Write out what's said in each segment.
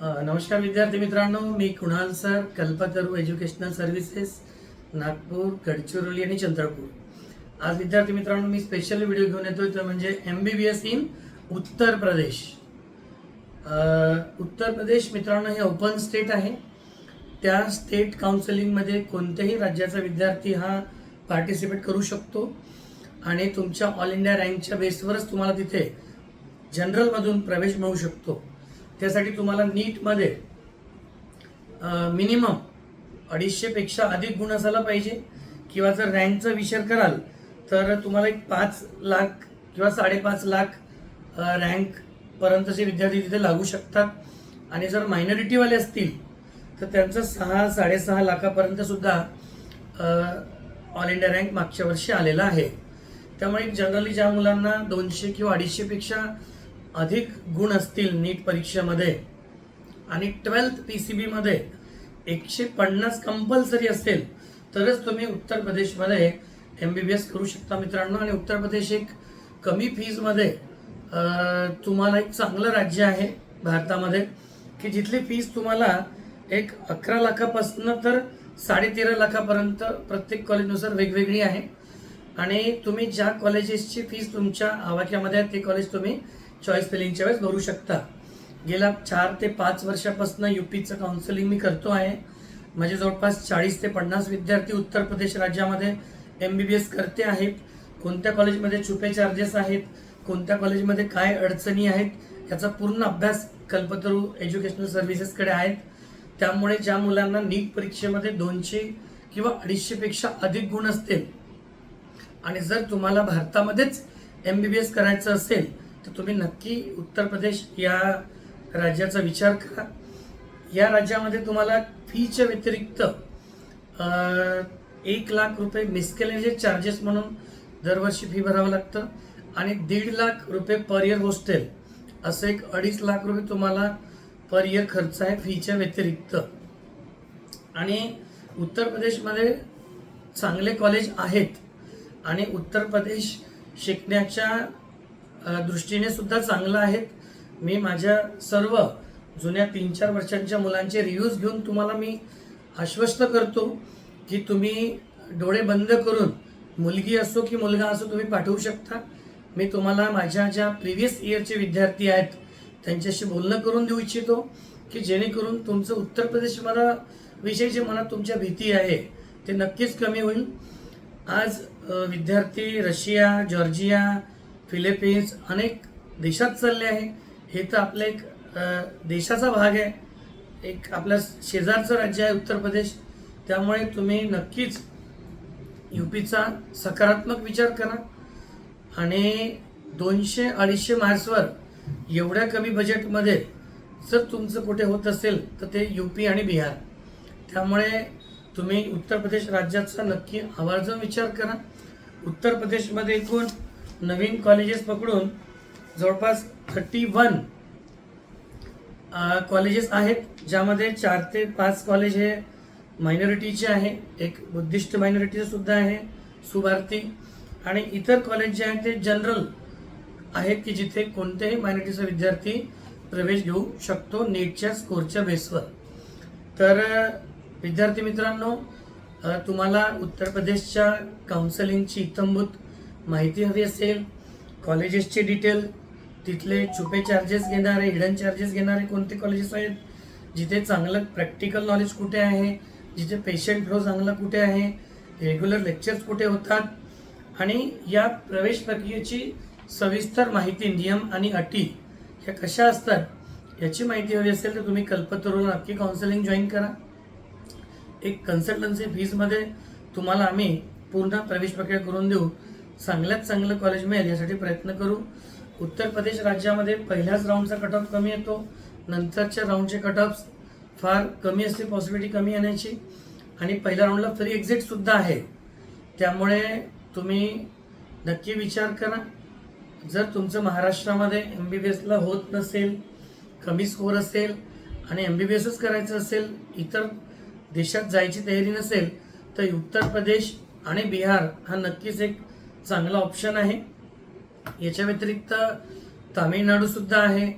नमस्कार विद्यार्थी मित्रांनो मी Kunal sir Kalpataru educational services Nagpur Gadchiroli आणि चंद्रपूर. आज विद्यार्थी मित्रांनो मी स्पेशल व्हिडिओ घेऊन येतोय तो म्हणजे M B B S in Uttar Pradesh. Uttar प्रदेश मित्रांनो हे ओपन स्टेट आहे. त्या स्टेट काउन्सिलिंगमध्ये कोणत्याही राज्याचा विद्यार्थी हा पार्टिसिपेट करू शकतो. आणि तुमच्या ऑल इंडिया रँकच्या बेसवरच तुम्हाला तिथे जनरलमधून प्रवेश मिळू शकतो. त्यासाठी तुम्हाला नीटमध्ये मिनिमम अडीचशेपेक्षा अधिक गुण असायला पाहिजे. किंवा जर रँकचा विचार कराल तर तुम्हाला एक पाच लाख किंवा साडेपाच लाख रँकपर्यंतचे विद्यार्थी तिथे लागू शकतात. आणि जर मायनॉरिटीवाले असतील तर त्यांचं सहा साडेसहा लाखापर्यंत सुद्धा ऑल इंडिया रँक मागच्या वर्षी आलेला आहे. त्यामुळे जनरली ज्या मुलांना दोनशे किंवा अडीचशेपेक्षा अधिक गुण असतील नीट परीक्षेमध्ये. आणि ट्वेल्थ पी सी बीमध्ये एकशे पन्नास कंपल्सरी असेल तरच तुम्ही उत्तर प्रदेशमध्ये एम बी बी एस करू शकता मित्रांनो. आणि उत्तर प्रदेश एक कमी फीजमध्ये तुम्हाला एक चांगलं राज्य आहे भारतामध्ये की जिथली फीज तुम्हाला एक अकरा लाखापासनं तर साडेतेरा लाखापर्यंत प्रत्येक कॉलेजनुसार वेगवेगळी आहे. आणि तुम्ही ज्या कॉलेजेसची फीज तुमच्या आवाक्यामध्ये आहे ते कॉलेज तुम्ही चॉईस फिलिंगच्या वेळेस भरू शकता. गेल्या चार ते पाच वर्षापासून युपीचं काउन्सिलिंग मी करतो आहे. म्हणजे जवळपास चाळीस ते पन्नास विद्यार्थी उत्तर प्रदेश राज्यामध्ये एम बी बी एस करते आहेत. कोणत्या कॉलेजमध्ये छुपे चार्जेस आहेत? कोणत्या कॉलेजमध्ये काय अडचणी आहेत? याचा पूर्ण अभ्यास कल्पतरू एज्युकेशनल सर्व्हिसेसकडे आहेत. त्यामुळे ज्या मुलांना नीट परीक्षेमध्ये दोनशे किंवा अडीचशेपेक्षा अधिक गुण असतील आणि जर तुम्हाला भारतामध्येच एम बी बी एस करायचं असेल तर तुम्ही नक्की उत्तर प्रदेश या राज्याचा विचार करा. या राज्यामध्ये तुम्हाला फीच्या व्यतिरिक्त एक लाख रुपये मिसकेलेजे चार्जेस म्हणून दरवर्षी फी भरावं लागतं आणि दीड लाख रुपये पर इयर हॉस्टेल असं एक अडीच लाख रुपये तुम्हाला पर इयर खर्च आहे फीच्या व्यतिरिक्त. आणि उत्तर प्रदेशमध्ये चांगले कॉलेज आहेत आणि उत्तर प्रदेश शिकण्याच्या दृष्टीने सुद्धा चांगलं आहेत. मी माझ्या सर्व जुन्या तीन चार वर्षांच्या मुलांचे रिव्ह्यूज घेऊन तुम्हाला मी आश्वस्त करतो की तुम्ही डोळे बंद करून मुलगी असो की मुलगा असो तुम्ही पाठवू शकता. मी तुम्हाला माझ्या ज्या प्रिव्हियस इयरचे विद्यार्थी आहेत त्यांच्याशी बोलणं करून देऊ इच्छितो की जेणेकरून तुमचं उत्तर प्रदेश मला विषयी जे मनात तुमच्या भीती आहे ते नक्कीच कमी होईल. आज विद्यार्थी रशिया जॉर्जिया फिलिपिन्स अनेक देशात चालले आहे. हे तर आपलं एक देशाचा भाग आहे. एक आपल्या शेजारचं राज्य आहे उत्तर प्रदेश. त्यामुळे तुम्ही नक्कीच यूपीचा सकारात्मक विचार करा. आणि दोनशे अडीचशे मार्क्सवर एवढ्या कमी बजेटमध्ये जर तुमचं कुठे होत असेल तर ते यूपी आणि बिहार. त्यामुळे तुम्ही उत्तर प्रदेश राज्याचा नक्की आवर्जून विचार करा. उत्तर प्रदेशमध्ये एकूण नवीन कॉलेजेस पकडून जवळपास थर्टी वन कॉलेजेस आहेत ज्यामध्ये चार ते पाच कॉलेज हे मायनॉरिटीचे आहे. एक बुद्धिस्ट मायनॉरिटीचं सुद्धा आहे सुभारती. आणि इतर कॉलेज जे आहेत ते जनरल आहेत की जिथे कोणत्याही मायनॉरिटीचा विद्यार्थी प्रवेश घेऊ शकतो नीटच्या स्कोरच्या बेसवर तर विद्यार्थी मित्रांनो तुम्हाला उत्तर प्रदेशच्या काउन्सिलिंगची इतंभूत माहिती हवी असेल कॉलेजेसचे डिटेल तिथले छुपे चार्जेस घेणारे हिडन चार्जेस घेणारे कोणते कॉलेजेस आहेत? जिथे चांगलं प्रॅक्टिकल नॉलेज कुठे आहे? जिथे पेशंट फ्लो चांगला कुठे आहे? रेग्युलर लेक्चर्स कुठे होतात? आणि या प्रवेश प्रक्रियेची सविस्तर माहिती नियम आणि अटी ह्या कशा असतात याची माहिती हवी असेल तर तुम्ही कल्पतरूला नक्की काउन्सिलिंग जॉईन करा. एक कन्सल्टन्सी फीजमध्ये तुम्हाला आम्ही पूर्ण प्रवेश प्रक्रिया करून देऊ. चांगल्यात चांगलं कॉलेज मिळेल यासाठी प्रयत्न करू. उत्तर प्रदेश राज्यामध्ये पहिल्याच राऊंडचा कट ऑफ कमी येतो. नंतरच्या राऊंडचे कट ऑफ फार कमी असते पॉसिबिलिटी कमी येण्याची. आणि पहिल्या राऊंडला फ्री एक्झिटसुद्धा आहे. त्यामुळे तुम्ही नक्की विचार करा. जर तुमचं महाराष्ट्रामध्ये एम बी बी एसला होत नसेल कमी स्कोर असेल आणि एम बी बी एसच करायचं असेल इतर देशात जायची तयारी नसेल तर उत्तर प्रदेश आणि बिहार हा नक्कीच एक चांगला ऑप्शन आहे. याच्या व्यतिरिक्त तामिळनाडूसुद्धा आहे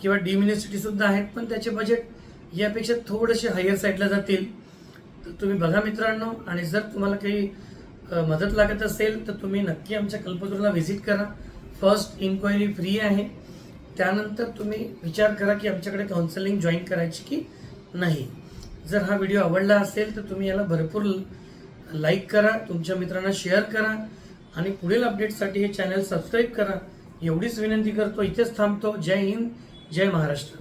किंवा डीम युनिव्हर्सिटीसुद्धा आहेत पण त्याचे बजेट यापेक्षा थोडेसे हायर साईडला जातील. तर तुम्ही बघा मित्रांनो आणि जर तुम्हाला काही मदत लागत असेल तर तुम्ही नक्की आमच्या कल्पतरूला व्हिजिट करा. फर्स्ट इन्क्वायरी फ्री आहे. त्यानंतर तुम्ही विचार करा की आमच्याकडे काउन्सलिंग जॉईन करायची की नाही. जर हा व्हिडिओ आवडला असेल तर तुम्ही याला भरपूर लाईक करा तुमच्या मित्रांना शेअर करा. आणि पुढील अपडेटसाठी हे चॅनल सबस्क्राईब करा. एवढीच विनंती करतो इथेच थांबतो. जय हिंद जय महाराष्ट्र.